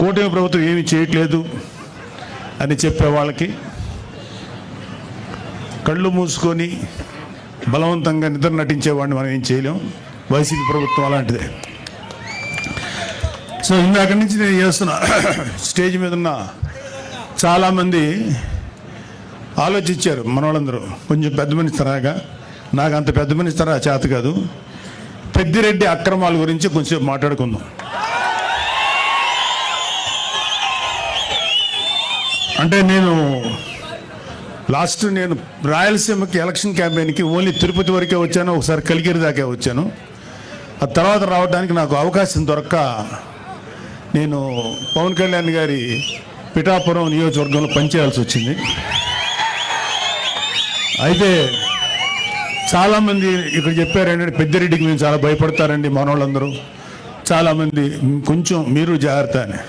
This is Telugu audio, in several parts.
కూటమి ప్రభుత్వం ఏమీ చేయట్లేదు అని చెప్పే వాళ్ళకి కళ్ళు మూసుకొని బలవంతంగా నిద్ర నటించేవాడిని మనం ఏం చేయలేం. వైసీపీ ప్రభుత్వం అలాంటిదే. సో ఇందాక నుంచి నేను చేస్తున్నా స్టేజ్ మీద ఉన్న చాలామంది ఆలోచించారు మన వాళ్ళందరూ కొంచెం పెద్ద మనిషి తరాగా నాకు అంత పెద్ద మనిషి తరా చేత కాదు. పెద్దిరెడ్డి అక్రమాల గురించి కొంచెం మాట్లాడుకుందాం. అంటే నేను లాస్ట్ నేను రాయలసీమకి ఎలక్షన్ క్యాంపెయిన్కి ఓన్లీ తిరుపతి వరకే వచ్చాను ఒకసారి కలిగిరి దాకా వచ్చాను. ఆ తర్వాత రావడానికి నాకు అవకాశం దొరక్క నేను పవన్ కళ్యాణ్ గారి పిఠాపురం నియోజకవర్గంలో పనిచేయాల్సి వచ్చింది. అయితే చాలామంది ఇక్కడ చెప్పారంటే ఏంటంటే పెద్దిరెడ్డికి మేము చాలా భయపడతారండి మనోళ్ళందరూ. చాలామంది కొంచెం మీరు జాగ్రత్త అని.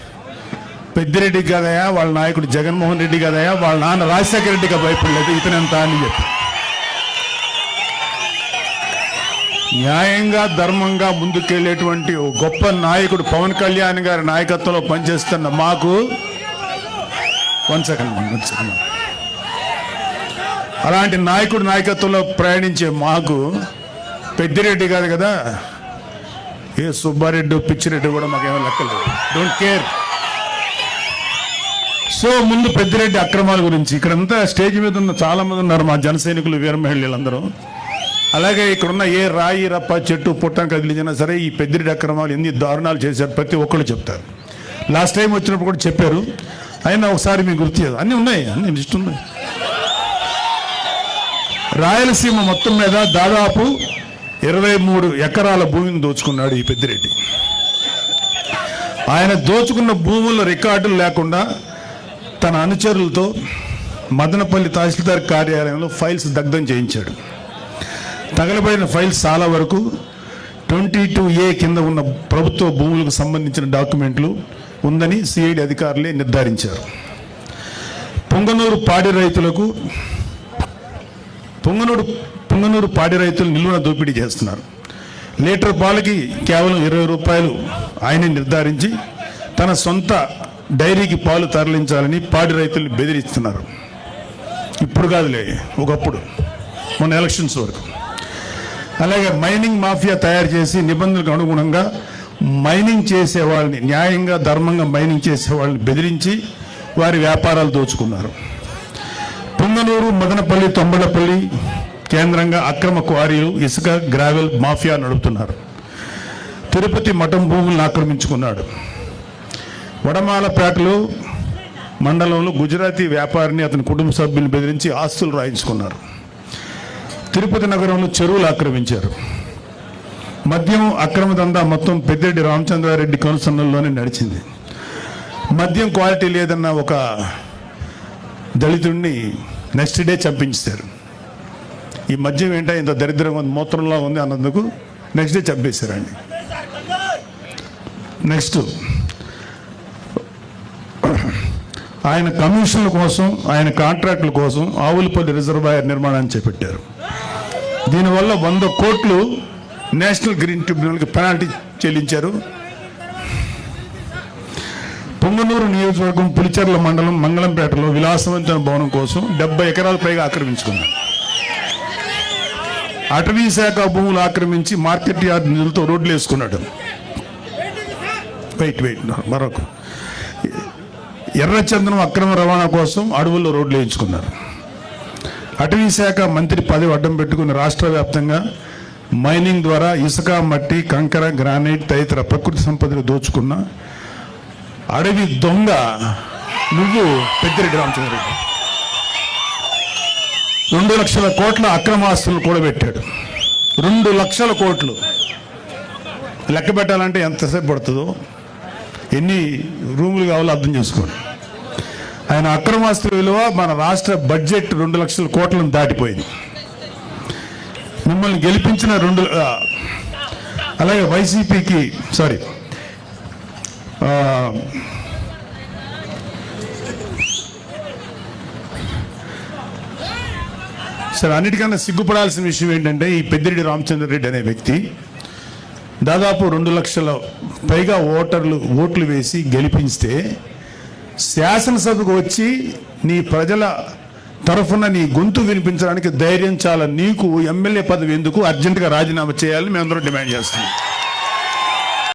పెద్దిరెడ్డి కదయా వాళ్ళ నాయకుడు జగన్మోహన్ రెడ్డి కదయా వాళ్ళ నాన్న రాజశేఖర రెడ్డిగా భయపడలేదు. ఇతనెంత అని చెప్పి. న్యాయంగా ధర్మంగా ముందుకెళ్ళేటువంటి ఓ గొప్ప నాయకుడు పవన్ కళ్యాణ్ గారి నాయకత్వంలో పనిచేస్తున్న మాకు వన్ సెకండ్ వన్ సెకండ్. అలాంటి నాయకుడి నాయకత్వంలో ప్రయాణించే మాకు పెద్దిరెడ్డి కాదు కదా ఏ సుబ్బారెడ్డి పిచ్చిరెడ్డి కూడా మాకేమో లెక్కలేదు. డోంట్ కేర్ సో ముందు పెద్దిరెడ్డి అక్రమాల గురించి. ఇక్కడంతా స్టేజ్ మీద ఉన్న చాలా మంది ఉన్నారు మా జన సైనికులు వీర మహిళలందరూ అలాగే ఇక్కడున్న ఏ రాయి రప్ప చెట్టు పుట్టం కదిలించినా సరే ఈ పెద్దిరెడ్డి అక్రమాలు ఎన్ని దారుణాలు చేశారు ప్రతి ఒక్కళ్ళు చెప్తారు. లాస్ట్ టైం వచ్చినప్పుడు కూడా చెప్పారు. అయినా ఒకసారి మీకు గుర్తు చేయదు అన్నీ ఉన్నాయి అన్ని లిస్ట్ ఉన్నాయి. రాయలసీమ మొత్తం మీద దాదాపు ఇరవై మూడు ఎకరాల భూమిని దోచుకున్నాడు ఈ పెద్దిరెడ్డి. ఆయన దోచుకున్న భూముల రికార్డులు లేకుండా తన అనుచరులతో మదనపల్లి తహసీల్దార్ కార్యాలయంలో ఫైల్స్ దగ్ధం చేయించాడు. తగలబడిన ఫైల్స్ చాలా వరకు ట్వంటీ టూ ఏ కింద ఉన్న ప్రభుత్వ భూములకు సంబంధించిన డాక్యుమెంట్లు ఉందని సిఐడి అధికారులే నిర్ధారించారు. పొంగనూరు పాడి రైతులకు పొంగనూరు పొంగనూరు పాడి రైతులు నిల్వన దోపిడీ చేస్తున్నారు. లీటర్ పాలకి కేవలం ఇరవై రూపాయలు ఆయన నిర్ధారించి తన సొంత డైరీకి పాలు తరలించాలని పాడి రైతుల్ని బెదిరిస్తున్నారు. ఇప్పుడు కాదులే ఒకప్పుడు మొన్న ఎలక్షన్స్ వరకు. అలాగే మైనింగ్ మాఫియా తయారు చేసి నిబంధనలకు అనుగుణంగా మైనింగ్ చేసే వాళ్ళని న్యాయంగా ధర్మంగా మైనింగ్ చేసే వాళ్ళని బెదిరించి వారి వ్యాపారాలు దోచుకున్నారు. పుంగనూరు మదనపల్లి తొంబలపల్లి కేంద్రంగా అక్రమ క్వారీలు ఇసుక గ్రావెల్ మాఫియా నడుపుతున్నారు. తిరుపతి మఠం భూములను ఆక్రమించుకున్నాడు. వడమాలపేటలో మండలంలో గుజరాతీ వ్యాపారిని అతని కుటుంబ సభ్యులు బెదిరించి ఆస్తులు రాయించుకున్నారు. తిరుపతి నగరంలో చెరువులు ఆక్రమించారు. మద్యం అక్రమ దందా మొత్తం పెద్దిరెడ్డి రామచంద్రారెడ్డి కనుసన్నల్లోనే నడిచింది. మద్యం క్వాలిటీ లేదన్న ఒక దళితుడిని నెక్స్ట్ డే చంపించారు. ఈ మద్యం ఏంటో ఇంత దరిద్రంగా ఉంది మూత్రంలో ఉంది అన్నందుకు నెక్స్ట్ డే చంపేశారండి నెక్స్ట్ ఆయన కమిషన్ల కోసం ఆయన కాంట్రాక్టుల కోసం ఆవులపల్లి రిజర్వాయర్ నిర్మాణాన్ని చేపట్టారు. దీనివల్ల వంద కోట్లు నేషనల్ గ్రీన్ ట్రిబ్యునల్కి పెనాల్టీ చెల్లించారు. పొంగనూరు నియోజకవర్గం పులిచెర్ల మండలం మంగళంపేటలో విలాసవంతమైన భవనం కోసం డెబ్బై ఎకరాల పైగా ఆక్రమించుకున్నారు. అటవీ శాఖ భూములు ఆక్రమించి మార్కెట్ యార్డ్ నిధులతో రోడ్లు వేసుకున్నాడు వెయిట్ వెయిట్ మరొక ఎర్రచందనం అక్రమ రవాణా కోసం అడవుల్లో రోడ్లు వేయించుకున్నారు. అటవీ శాఖ మంత్రి పదవి అడ్డం పెట్టుకుని రాష్ట్ర వ్యాప్తంగా మైనింగ్ ద్వారా ఇసుక మట్టి కంకర గ్రానైట్ తదితర ప్రకృతి సంపదలు దోచుకున్న అడవి దొంగ నువ్వు పెద్దిరెడ్డి రామచంద్రరెడ్డి రెండు లక్షల కోట్ల అక్రమ ఆస్తులు కూడా కూడబెట్టాడు. రెండు లక్షల కోట్లు. లెక్క పెట్టాలంటే ఎంతసేపు పడుతుందో? ఎన్ని రూములు కావాలో అర్థం చేసుకోండి. ఆయన అక్రమాస్తుల విలువ మన రాష్ట్ర బడ్జెట్ రెండు లక్షల కోట్లను దాటిపోయింది. మిమ్మల్ని గెలిపించిన రెండు అలాగే వైసీపీకి సారీ సరే అన్నిటికన్నా సిగ్గుపడాల్సిన విషయం ఏంటంటే ఈ పెద్దిరెడ్డి రామచంద్ర రెడ్డి అనే వ్యక్తి దాదాపు రెండు లక్షల పైగా ఓటర్లు ఓట్లు వేసి గెలిపిస్తే శాసనసభకు వచ్చి నీ ప్రజల తరఫున నీ గొంతు వినిపించడానికి ధైర్యం చాలా. నీకు ఎమ్మెల్యే పదవి ఎందుకు? అర్జెంటుగా రాజీనామా చేయాలని మేమందరం డిమాండ్ చేస్తున్నాం.